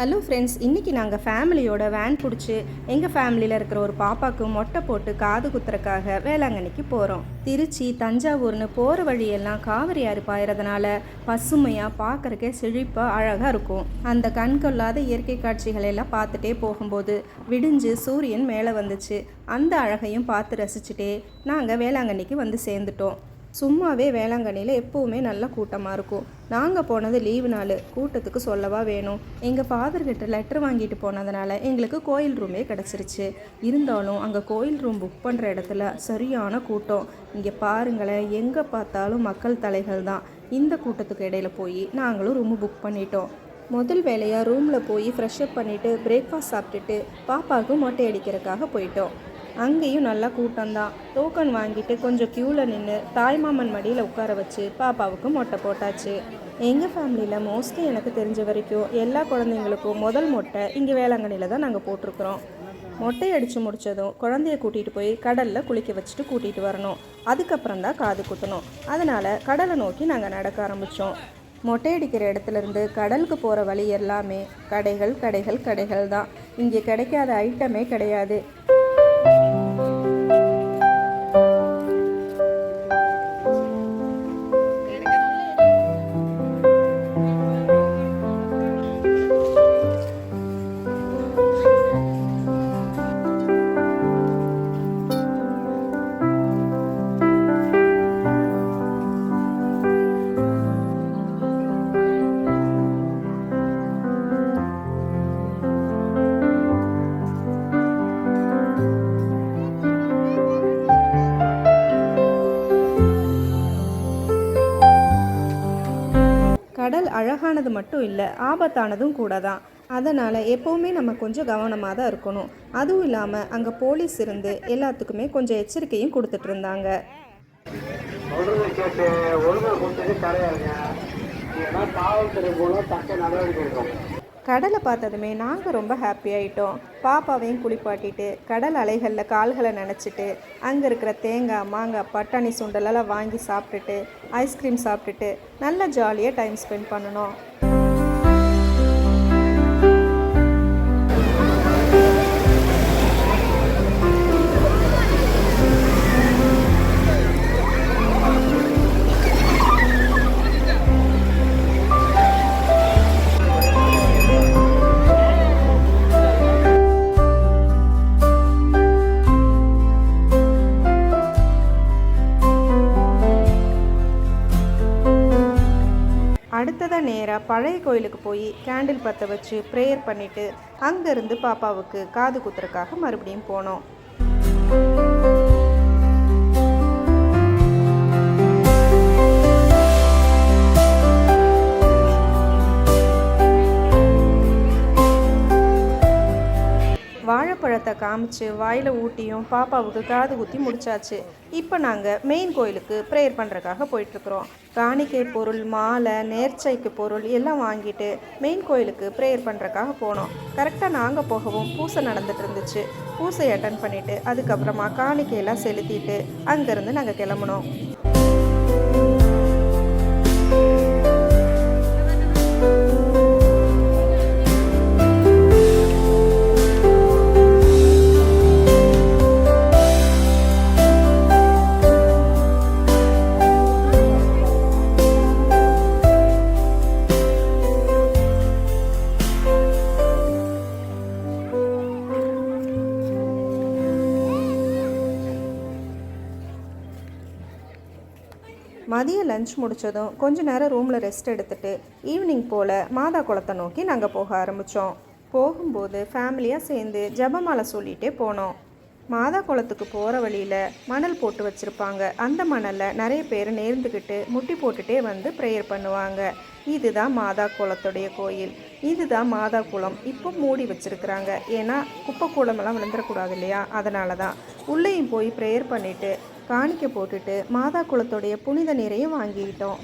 Hello friends இன்றைக்கி நாங்கள் ஃபேமிலியோட வேன் பிடிச்சி எங்கள் ஃபேமிலியில் இருக்கிற ஒரு பாப்பாவுக்கு மொட்டை போட்டு காது குத்துறக்காக வேளாங்கண்ணிக்கு போகிறோம் திருச்சி தஞ்சாவூர்னு போகிற வழியெல்லாம் காவிரி ஆறு பாயிறதுனால பசுமையாக பார்க்குறக்கே செழிப்பாக அழகாக இருக்கும். அந்த கண்கொள்ளாத இயற்கை காட்சிகளெல்லாம் பார்த்துட்டே போகும்போது விடிஞ்சு சூரியன் மேலே வந்துச்சு. அந்த அழகையும் பார்த்து ரசிச்சுட்டே நாங்கள் வேளாங்கண்ணிக்கு வந்து சேர்ந்துட்டோம். சும்மாவே வேளாங்கண்ணியில் எப்போவுமே நல்ல கூட்டமாக இருக்கும். நாங்கள் போனது லீவு நாள். கூட்டத்துக்கு சொல்லவா வேணும். எங்கள் ஃபாதர்கிட்ட லெட்டர் வாங்கிட்டு போனதுனால எங்களுக்கு கோயில் ரூமே கிடச்சிருச்சு. இருந்தாலும் அங்கே கோயில் ரூம் புக் பண்ணுற இடத்துல சரியான கூட்டம். இங்கே பாருங்களேன் எங்கே பார்த்தாலும் மக்கள் தலைகள் தான். இந்த கூட்டத்துக்கு இடையில போய் நாங்களும் ரூமு புக் பண்ணிட்டோம். முதல் வேலையாக ரூமில் போய் ஃப்ரெஷ்அப் பண்ணிவிட்டு பிரேக்ஃபாஸ்ட் சாப்பிட்டுட்டு பாப்பாவுக்கு மொட்டை அடிக்கிறதுக்காக போயிட்டோம். அங்கேயும் நல்லா கூட்டம்தான். டோக்கன் வாங்கிட்டு கொஞ்சம் க்யூவில் நின்று தாய்மாமன் மடியில் உட்கார வச்சு பாப்பாவுக்கு மொட்டை போட்டாச்சு. எங்கள் ஃபேமிலியில் மோஸ்ட்லி எனக்கு தெரிஞ்ச வரைக்கும் எல்லா குழந்தைங்களுக்கும் முதல் மொட்டை இங்கே வேளாங்கண்ணியில் தான் நாங்கள் போட்டிருக்கிறோம். மொட்டை அடித்து முடித்ததும் குழந்தைய கூட்டிகிட்டு போய் கடலில் குளிக்க வச்சுட்டு கூட்டிகிட்டு வரணும். அதுக்கப்புறம் தான் காது குத்தணும். அதனால் கடலை நோக்கி நாங்கள் நடக்க ஆரம்பித்தோம் மொட்டை அடிக்கிற இடத்துல இருந்து கடலுக்கு போகிற வழி எல்லாமே கடைகள் கடைகள் கடைகள் தான். இங்கே கிடைக்காத ஐட்டமே கிடையாது. அழகானது மட்டும் இல்லை ஆபத்தானதும் கூட தான் அதனால் எப்போவுமே நம்ம கொஞ்சம் கவனமாக தான் இருக்கணும். அதுவும் இல்லாமல் அங்கே போலீஸ் இருந்து எல்லாத்துக்குமே கொஞ்சம் எச்சரிக்கையும் கொடுத்துட்டு இருந்தாங்க. கொடுத்தது கிடையாதுங்க ஏன்னா காவல்துறை மூலம் தக்க நடவடிக்கை எடுக்கும் கடலை பார்த்ததுமே நாங்கள் ரொம்ப ஹாப்பி ஆயிட்டோம். பாப்பாவையும் குளிப்பாட்டிட்டு கடல் அலைகளில் கால்களை நினச்சிட்டு அங்கே இருக்கிற தேங்காய் மாங்காய் பட்டாணி சுண்டலெல்லாம் வாங்கி சாப்பிட்டுட்டு ஐஸ்கிரீம் சாப்பிட்டுட்டு நல்லா ஜாலியாக டைம் ஸ்பெண்ட் பண்ணணும். நேராக பழைய கோயிலுக்கு போய் கேண்டில் பற்ற வச்சு ப்ரேயர் பண்ணிவிட்டு அங்கேருந்து பாப்பாவுக்கு காது குத்துறக்காக மறுபடியும் போனோம். வாழைப்பழத்தை காமிச்சு வாயில் ஊட்டியும் பாப்பாவுக்கு காது குத்தி முடிச்சாச்சு. இப்போ நாங்கள் மெயின் கோயிலுக்கு ப்ரேயர் பண்ணுறக்காக போயிட்டுருக்குறோம். காணிக்கை பொருள் மாலை நேர்ச்சைக்கு பொருள் எல்லாம் வாங்கிட்டு மெயின் கோயிலுக்கு ப்ரேயர் பண்ணுறக்காக போனோம். கரெக்டாக நாங்கள் போகவும் பூசை நடந்துட்டு இருந்துச்சு. பூசை அட்டன் பண்ணிவிட்டு அதுக்கப்புறமா காணிக்கையெல்லாம் செலுத்திட்டு அங்கேருந்து நாங்கள் கிளம்புனோம். மதிய லஞ்ச் முடித்ததும் கொஞ்ச நேரம் ரூமில் ரெஸ்ட் எடுத்துட்டு ஈவினிங் போல் மாதா குளத்தை நோக்கி நாங்கள் போக ஆரம்பித்தோம் போகும்போது ஃபேமிலியாக சேர்ந்து ஜெபமாலை சொல்லிகிட்டே போனோம். மாதா குளத்துக்கு போகிற வழியில் மணல் போட்டு வச்சுருப்பாங்க. அந்த மணலில் நிறைய பேர் நேர்ந்துக்கிட்டு முட்டி போட்டுட்டே வந்து ப்ரேயர் பண்ணுவாங்க. இதுதான் மாதா குளத்துடைய கோயில். இதுதான் மாதா குளம். இப்போ மூடி வச்சுருக்குறாங்க. ஏன்னா குப்பை கூலமெல்லாம் விழுந்துடக்கூடாது இல்லையா? அதனால தான் உள்ளேயும் போய் ப்ரேயர் பண்ணிவிட்டு காணிக்க போட்டுட்டு மாதா குளத்துடைய புனித நீரையும் வாங்கிக்கிட்டோம்.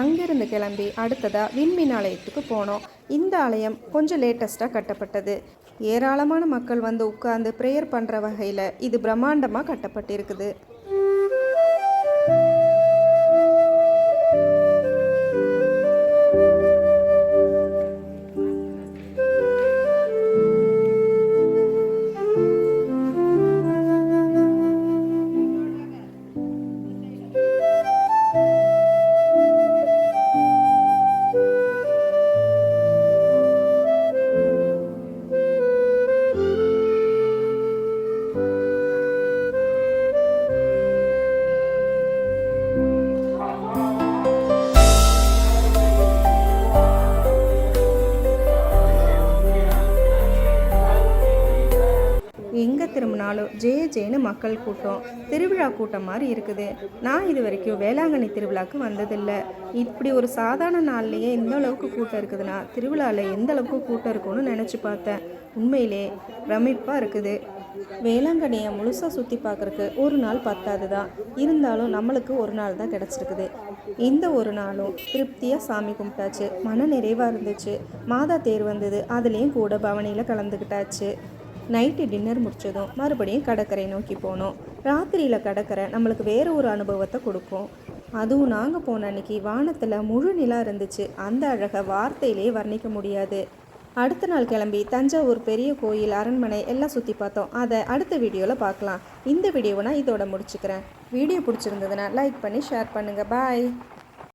அங்கிருந்து கிளம்பி அடுத்ததாக விண்மீன் ஆலயத்துக்கு போனோம். இந்த ஆலயம் கொஞ்சம் லேட்டஸ்ட்டாக கட்டப்பட்டது. ஏராளமான மக்கள் வந்து உட்கார்ந்து ப்ரேயர் பண்ணுற வகையில் இது பிரம்மாண்டமாக கட்டப்பட்டிருக்குது. நாளும் ஜே ஜேன்னு மக்கள் கூட்டம். திருவிழா கூட்டம் மாதிரி இருக்குது. நான் இது வரைக்கும் வேளாங்கண்ணி திருவிழாவுக்கு வந்ததில்லை. இப்படி ஒரு சாதாரண நாள்லேயே இந்த அளவுக்கு கூட்டம் இருக்குதுன்னா திருவிழாவில் எந்த அளவுக்கு கூட்டம் இருக்கும்னு நினச்சி பார்த்தேன். உண்மையிலே பிரமிப்பாக இருக்குது. வேளாங்கண்ணியை முழுசாக சுற்றி பார்க்குறக்கு ஒரு நாள் பத்தாது தான் இருந்தாலும் நம்மளுக்கு ஒரு நாள் தான் கிடச்சிருக்குது. இந்த ஒரு நாளும் திருப்தியாக சாமி கும்பிட்டாச்சு. மன நிறைவாக இருந்துச்சு. மாதா தேர் வந்தது. அதுலேயும் கூட பவனியில் கலந்துக்கிட்டாச்சு. நைட்டு டின்னர் முடிச்சதும் மறுபடியும் கடற்கரை நோக்கி போனோம். ராத்திரியில் கடற்கரை நம்மளுக்கு வேறு ஒரு அனுபவத்தை கொடுக்கும். அதுவும் நாங்கள் போன அன்னைக்கு வானத்தில் முழு நிலா இருந்துச்சு. அந்த அழகை வார்த்தையிலே வர்ணிக்க முடியாது. அடுத்த நாள் கிளம்பி தஞ்சாவூர் பெரிய கோயில் அரண்மனை எல்லாம் சுற்றி பார்த்தோம். அதை அடுத்த வீடியோவில் பார்க்கலாம். இந்த வீடியோவை நான் இதோட முடிச்சுக்கிறேன். வீடியோ பிடிச்சிருந்ததுன்னா லைக் பண்ணி ஷேர் பண்ணுங்கள் பாய்